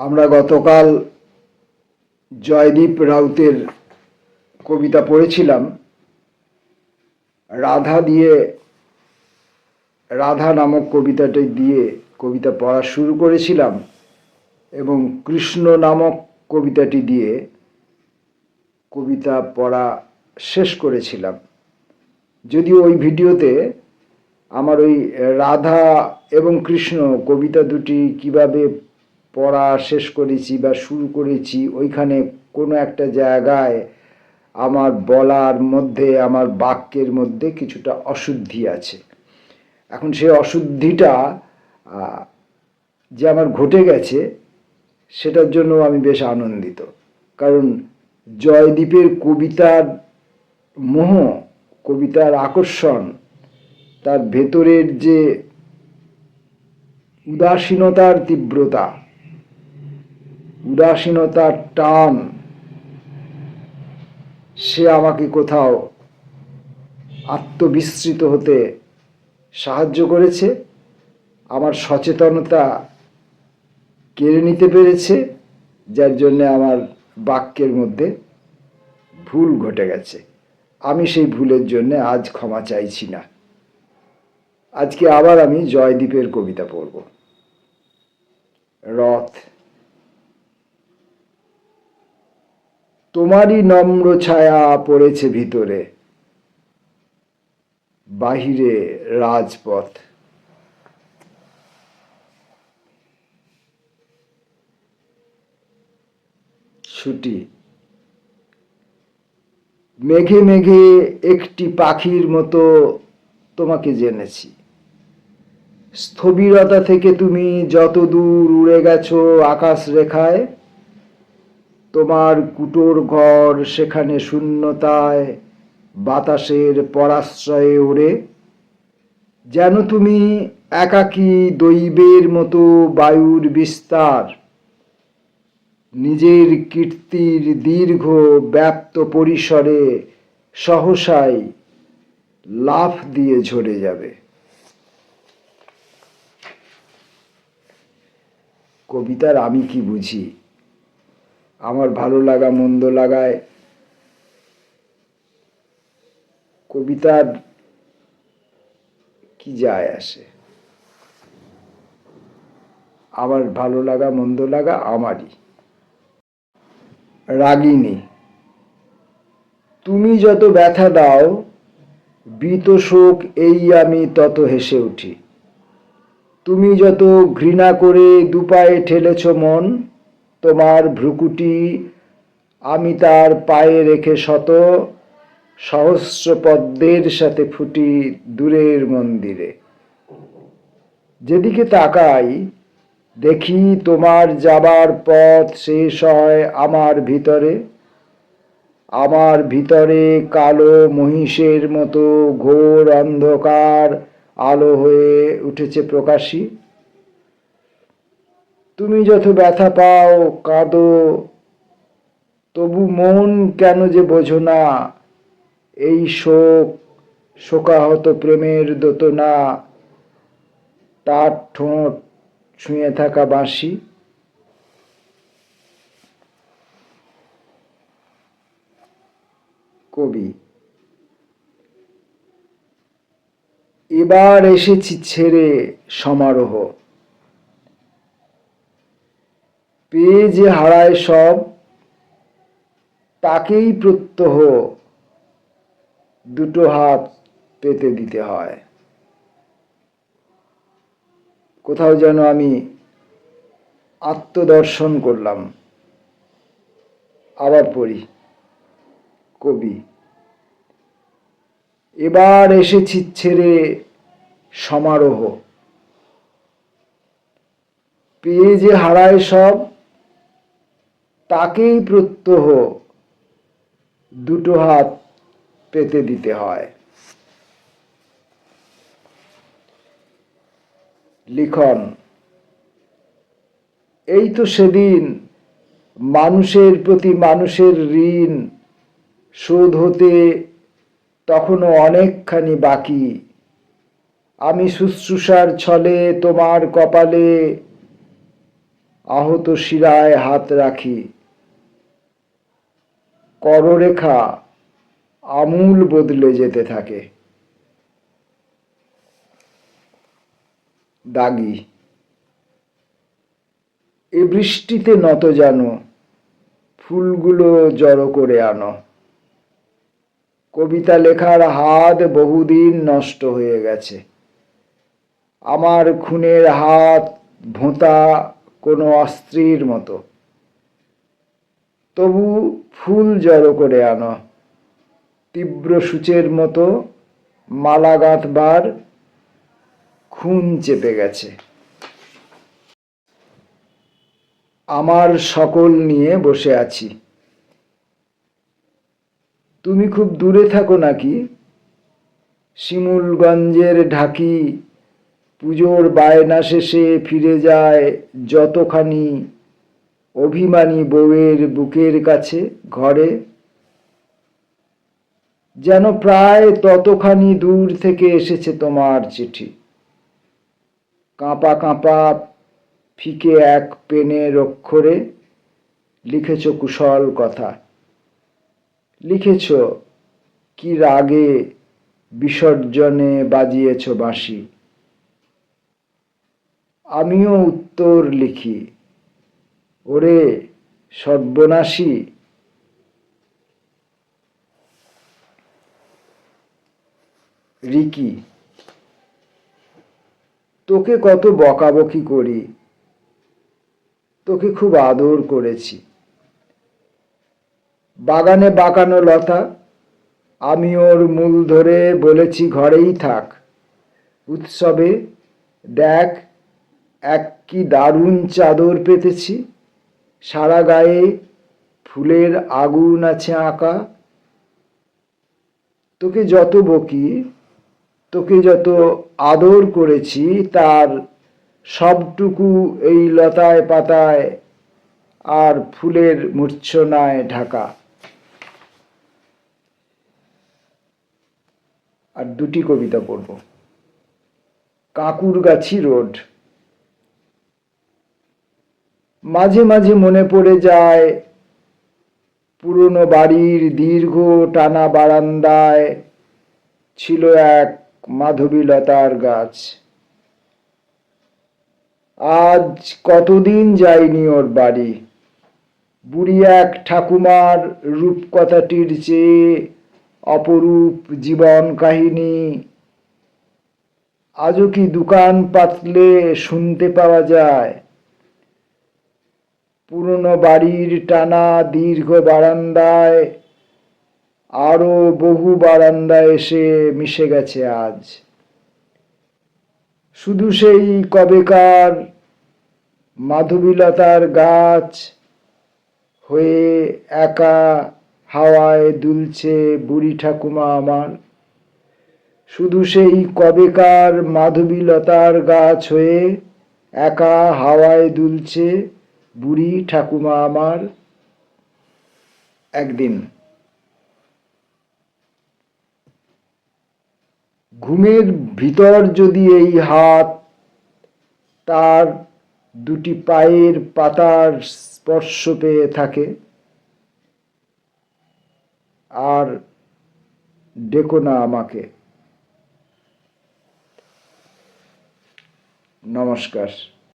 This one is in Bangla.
আমরা গতকাল জয়দীপ রাউতের কবিতা পড়েছিলাম। রাধা দিয়ে, রাধা নামক কবিতাটি দিয়ে কবিতা পড়া শুরু করেছিলাম এবং কৃষ্ণ নামক কবিতাটি দিয়ে কবিতা পড়া শেষ করেছিলাম। যদিও ওই ভিডিওতে আমার ওই রাধা এবং কৃষ্ণ কবিতা দুটি কীভাবে পড়া শেষ করেছি বা শুরু করেছি, ওইখানে কোনো একটা জায়গায় আমার বলার মধ্যে, আমার বাক্যের মধ্যে কিছুটা অশুদ্ধি আছে। এখন সেই অশুদ্ধিটা যে আমার ঘটে গেছে, সেটার জন্য আমি বেশ আনন্দিত। কারণ জয়দীপের কবিতার মোহ, কবিতার আকর্ষণ, তার ভেতরের যে উদাসীনতার তীব্রতা উদাসীনতার টান, সে আমাকে কোথাও আত্মবিস্মৃত হতে সাহায্য করেছে, আমার সচেতনতা কেড়ে নিতে পেরেছে, যার জন্যে আমার বাক্যের মধ্যে ভুল ঘটে গেছে। আমি সেই ভুলের জন্য আজ ক্ষমা চাইছি না। আজকে আবার আমি জয়দীপের কবিতা পড়ব। রথ তোমারই নম্র ছায়া পড়েছে ভিতরে। বাহিরে রাজপথ। ছুটি। মেঘে মেঘে একটি পাখির মতো তোমাকে জেনেছি। স্থবিরতা থেকে তুমি যত দূর উড়ে গেছো আকাশ রেখায় তোমার কুটোর ঘর সেখানে শূন্যতায় বাতাসের পরাশ্রয়ে ওড়ে। যেন তুমি একাকী দৈবের মতো বায়ুর বিস্তার। নিজের কীর্তির দীর্ঘ ব্যাপ্ত পরিসরে সহসাই লাফ দিয়ে ঝরে যাবে। কবিতার আমি কি বুঝি? আমার ভালো লাগা, মন্দ লাগায়। কবিতার কি যায় আসে? আমার ভালো লাগা, মন্দ লাগা আমারই। রাগিনী, তুমি যত ব্যথা দাও, বীত শোক এই আমি তত হেসে উঠি। তুমি যত ঘৃণা করে দুপায়ে ঠেলেছ মন তোমার ভ্রুকুটি আমি তার পায়ে রেখে শত সহস্র পদ্মের সাথে ফুটি দূরের মন্দিরে। যেদিকে তাকাই, দেখি তোমার যাবার পথ শেষ হয় আমার ভিতরে। আমার ভিতরে কালো মহিষের মতো ঘোর অন্ধকার আলো হয়ে উঠেছে প্রকাশী। তুমি যত ব্যথা পাও, কাঁদো। তবু মন কেন যে বোঝো না? এই শোক, শোকাহত প্রেমের দোতনা। তার ঠোঁট ছুঁয়ে থাকা বাঁশি। কবি, এবার এসেছি ছেড়ে সমারোহ। পেয়ে যে হারায় সব, তাকেই প্রত্যহ দুটো হাত পেতে দিতে হয়। কোথাও যেন আমি আত্মদর্শন করলাম। আবার পড়ি, কবি, এবার এসেছি ছেড়ে সমারোহ। পেয়ে যে হারায় সব তাকেই প্রত্যহ দুটো হাত পেতে দিতে হয়। লিখন, এই তো সেদিন মানুষের প্রতি মানুষের ঋণ শোধ হতে তখনও অনেকখানি বাকি। আমি শুশ্রূষার ছলে তোমার কপালে আহত শিরায় হাত রাখি। কররেখা আমূল বদলে যেতে থাকে। দাগি। এ বৃষ্টিতে নত জানো, ফুলগুলো জড়ো করে আনো। কবিতা লেখার হাত বহুদিন নষ্ট হয়ে গেছে। আমার খুনের হাত ভোঁতা কোনো অস্ত্রীর মতো। তবু ফুল জড়ো করে আনো। তীব্র সূচের মতো মালা গাঁথবার খুন চেপে গেছে। আমার সকল নিয়ে বসে আছি। তুমি খুব দূরে থাকো নাকি? শিমুলগঞ্জের ঢাকি পুজোর বায়না শেষে ফিরে যায় যতখানি অভিমানী বউয়ের বুকের কাছে, ঘরে। যেন প্রায় ততখানি দূর থেকে এসেছে তোমার চিঠি। কাঁপা কাঁপা ফিকে এক পেনের অক্ষরে লিখেছ কুশল কথা। লিখেছ, কি রাগে বিসর্জনে বাজিয়েছ বাঁশি। আমিও উত্তর লিখি ওরে সর্বনাশী। রিকি, তোকে কত বকাবকি করি, তোকে খুব আদর করেছি। বাগানে বাঁকানো লতা, আমি ওর মূল ধরে বলেছি ঘরেই থাক। উৎসবে দেখ, এক কি দারুণ চাদর পেতেছি। সারা গায়ে ফুলের আগুন আছে আঁকা। তোকে যত বকি, তোকে যত আদর করেছি, তার সবটুকু এই লতায় পাতায় আর ফুলের মূর্ছনায় ঢাকা। আর দুটি কবিতা পড়ব। কাকুরগাছি রোড। মাঝে মাঝে মনে পড়ে যায় পুরনো বাড়ির দীর্ঘ টানা বারান্দায় ছিল এক মাধবীলতার গাছ। আজ কতদিন যায়নি ওর বাড়ি? বুড়ি এক ঠাকুমার রূপকথাটির চেয়ে অপরূপ জীবন কাহিনী। আজও কি দোকান পাতলে শুনতে পাওয়া যায়? পুরনো বাড়ির টানা দীর্ঘ বারান্দায়, আরও বহু বারান্দা এসে মিশে গেছে আজ। শুধু সেই কবেকার মাধবীলতার গাছ হয়ে একা হাওয়ায় দুলছে বুড়ি ঠাকুমা আমার। শুধু সেই কবেকার মাধবীলতার গাছ হয়ে একা হাওয়ায় দুলছে বুড়ি ঠাকুমা আমার একদিন ঘুমের ভিতর যদি এই হাত, তার দুটি পায়ের পাতার স্পর্শ পেয়ে থাকে, আর ডেকো না আমাকে। নমস্কার।